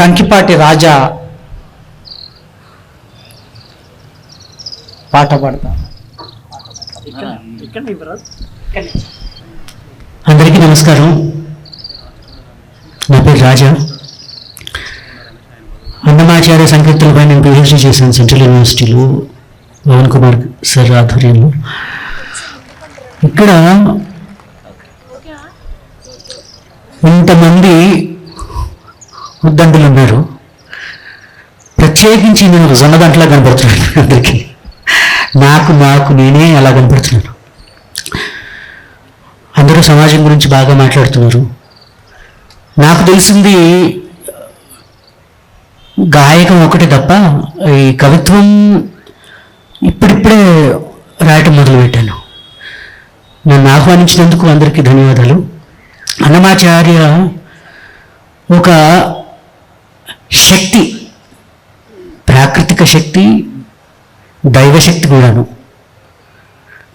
కంకిపాటి రాజా పాట పాడతా. అందరికీ నమస్కారం. నా పేరు రాజా. అన్నమాచార్య సంకీర్తనపై నేను పిహెచ్డి చేశాను సెంట్రల్ యూనివర్సిటీలో పవన్ కుమార్ సార్ ఆధ్వర్యంలో. ఇక్కడ ఇంతమంది ఉద్దండులు ఉన్నారు. ప్రత్యేకించి నేను జొన్నదంటలా కనపడుతున్నాను అందరికీ. నాకు నాకు నేనే అలా కనపడుతున్నాను. అందరూ సమాజం గురించి బాగా మాట్లాడుతున్నారు. నాకు తెలిసింది గాయకం ఒకటి తప్ప ఈ కవిత్వం ఇప్పుడిప్పుడే రాయటం మొదలుపెట్టాను. నన్ను ఆహ్వానించినందుకు అందరికీ ధన్యవాదాలు. అన్నమాచార్య ఒక శక్తి ప్రాకృతిక శక్తి దైవశక్తి కూడాను.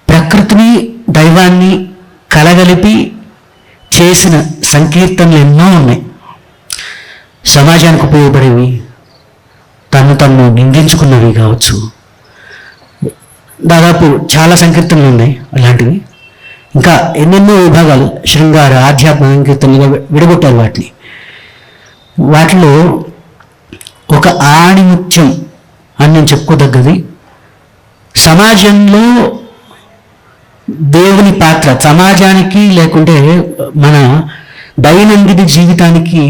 ప్రకృతిని దైవాన్ని కలగలిపి చేసిన సంకీర్తనలు ఎన్నో ఉన్నాయి. సమాజానికి ఉపయోగపడేవి తను తను నిందించుకున్నవి కావచ్చు. దాదాపు చాలా సంకీర్తనలు ఉన్నాయి అలాంటివి. ఇంకా ఎన్నెన్నో విభాగాలు శృంగార ఆధ్యాత్మిక సంకీర్తనలుగా విడగొట్టారు వాటిని. వాటిలో ఒక ఆణిముత్యం అని నేను చెప్పుకోదగ్గది. సమాజంలో దేవుని పాత్ర సమాజానికి లేకుంటే మన దైనందిన జీవితానికి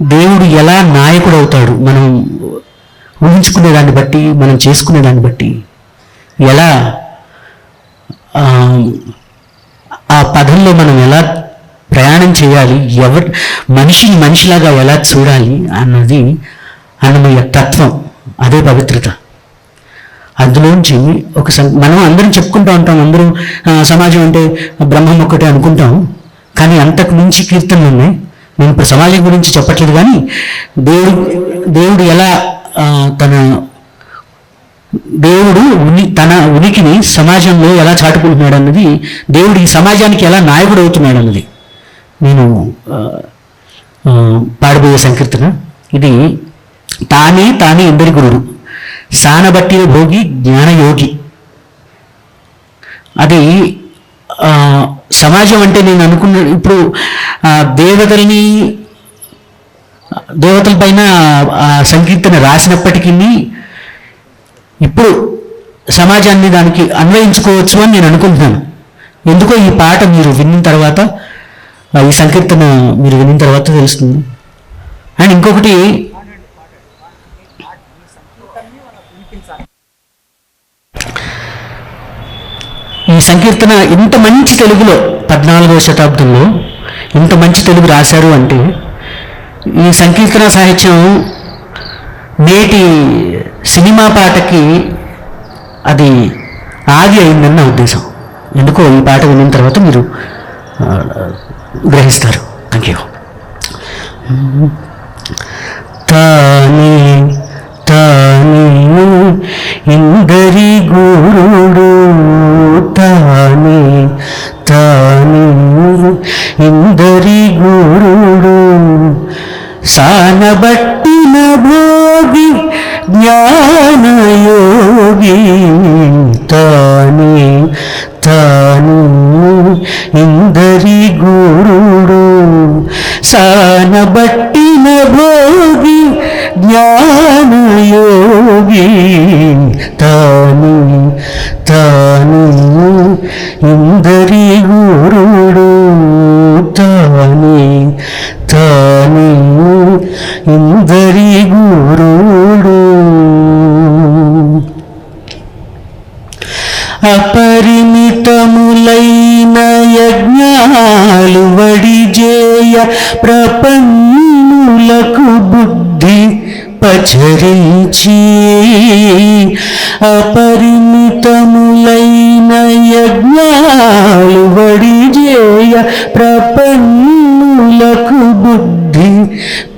దేవుడు ఎలా నాయకుడు అవుతాడు మనం ఊహించుకునే దాన్ని బట్టి మనం చేసుకునే దాన్ని బట్టి ఎలా ఆ, పదంలో మనం ఎలా ప్రయాణం చేయాలి ఎవరు మనిషిని మనిషిలాగా ఎలా చూడాలి అన్నది అన్నమయ్య తత్వం అదే పవిత్రత. అందులోంచి ఒక సం- మనం అందరం చెప్పుకుంటూ ఉంటాం అందరూ సమాజం అంటే బ్రహ్మం ఒక్కటే అనుకుంటాం కానీ అంతకు మించి కీర్తనలు ఉన్నాయి. నేను ఇప్పుడు సమాజం గురించి చెప్పట్లేదు కానీ దేవుడు దేవుడు ఎలా తన దేవుడు ఉని తన ఉనికిని సమాజంలో ఎలా చాటుకుంటున్నాడు అన్నది దేవుడు ఈ సమాజానికి ఎలా నాయకుడు అవుతున్నాడు అన్నది నేను పాడబోయే సంకీర్తన. ఇది తానే తానే ఇద్దరి గురుడు సానబట్టిన భోగి జ్ఞానయోగి. అది సమాజం అంటే నేను అనుకున్న ఇప్పుడు దేవతల్ని దేవతల పైన సంకీర్తన రాసినప్పటికీ ఇప్పుడు సమాజాన్ని దానికి అన్వయించుకోవచ్చు అని నేను అనుకుంటున్నాను. ఎందుకో ఈ పాట మీరు విన్న తర్వాత ఈ సంకీర్తన మీరు విన్న తర్వాత తెలుస్తుంది. అండ్ ఇంకొకటి సంకీర్తన ఇంత మంచి తెలుగులో పద్నాలుగవ శతాబ్దంలో ఇంత మంచి తెలుగు రాశారు అంటే ఈ సంకీర్తన సాహిత్యం నేటి సినిమా పాటకి అది ఆది అయిందని నా ఉద్దేశం. ఎందుకో ఈ పాట విన్న తర్వాత మీరు గ్రహిస్తారు. థ్యాంక్ యూ తానే తానే ఇందరి గురుడు తానే తానే ఇందరి గురుడు. సానబట్టిన భోగి జ్ఞానయోగి. తానే తాను ఇందరి గురుడు. సానబట్టిన భోగి జ్ఞానయోగి. తాను తాను ఇందరి గురుడు తానే తానే. ఇందరి గురుడు అపరిమితములైన యజ్ఞాలు వడిజేయ ప్రపన్నులకు బుద్ధి పచరించి అపరిమితములైన యజ్ఞాలు వడిజేయ ప్రపన్నులకు బుద్ధి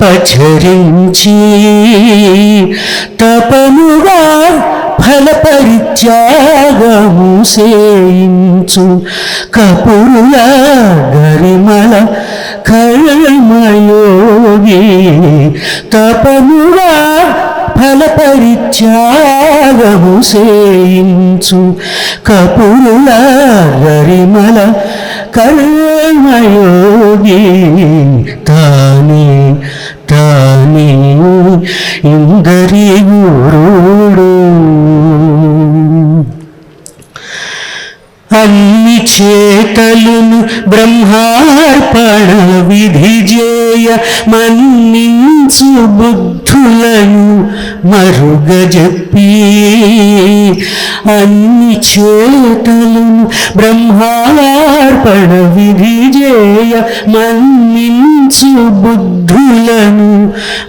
పచరించి తపముగా ఫల పరిత్యాగము సేయించు కపురుల గరిమల కర్మయోగి తపముగా ఫలపరిత్యాగము సేయించు కపురుల గరిమల కర్మయోగి తానే తానే ఇందరి గురుడు అన్ని చేతలును బ్రహ్మార్పణ విధి జేయ మన్నించు బుద్ధి బుద్ధులను మరుగజప్పి అన్ని చేతలును బ్రహ్మార్పణ విధి జేయ మన్నించు బుద్ధులను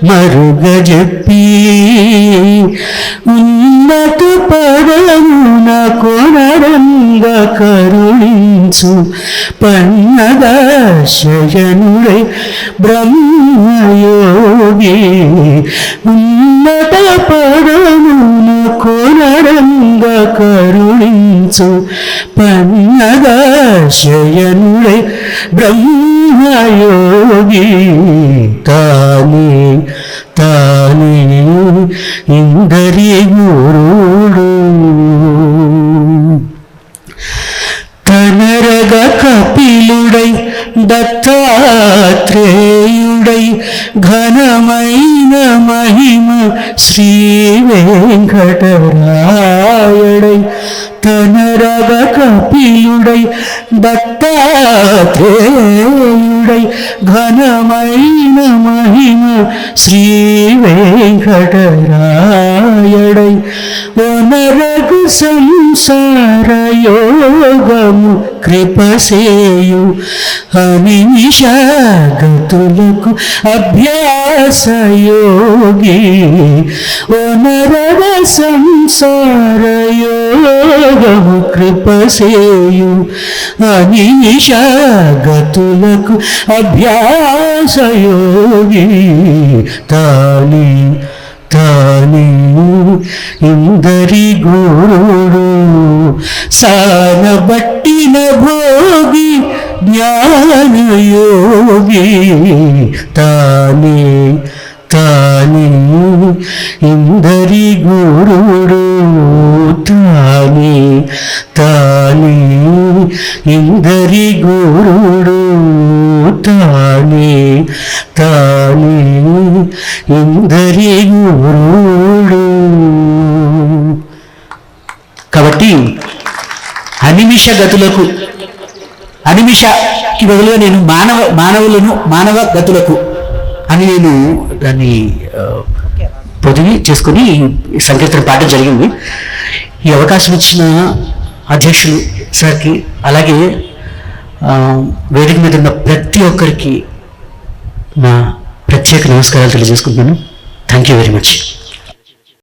మరుగజప్పి ఉన్నత పదమున కొనరంగ కరుణించు. పన్నగ శయనుడే బ్రహ్మయోగి ఉన్నత పదమున కొనరంగ కరుణించు. పన్నగ శయనుడే బ్రహ్మయోగి తానే తానే ఇందరి గురుడు కనరగ కపిలుడై దత్తాత్రేయుడై ఘనమైన మహిమ శ్రీ వెంకటరాయడై తనరగ కపిలుడై దత్తాత్రేయుడై ఘనమైన మహిమ శ్రీ వెంకటరాయడై. వనరకు సంసార యోగము కృపసేయు అనిమిషగతులకు అభ్యాస యోగి. వనరగ సంసార యోగము కృపసేయు అనిమిషగతులకు అభ్యాస యోగి తాని తాని ఇందరి గురుడు సానబట్టిన భోగి జ్ఞానయోగి తానే తానే ఇందరి గురుడు తానే తానే ఇందరి గురుడు తానే తానే. ఇందరి గురుడు. కాబట్టి అనిమిష గతులకు అనిమిషకి బదులుగా నేను మానవ మానవులను మానవ గతులకు అని నేను దాన్ని ఆ, పొదిగి చేసుకుని సంకీర్తన పాడడం జరిగింది. ఈ అవకాశం ఇచ్చిన అధ్యక్షులు సార్కి అలాగే వేదిక మీద ఉన్న ప్రతి ఒక్కరికి నా ప్రత్యేక నమస్కారాలు తెలియజేసుకుంటున్నాను. Thank you very much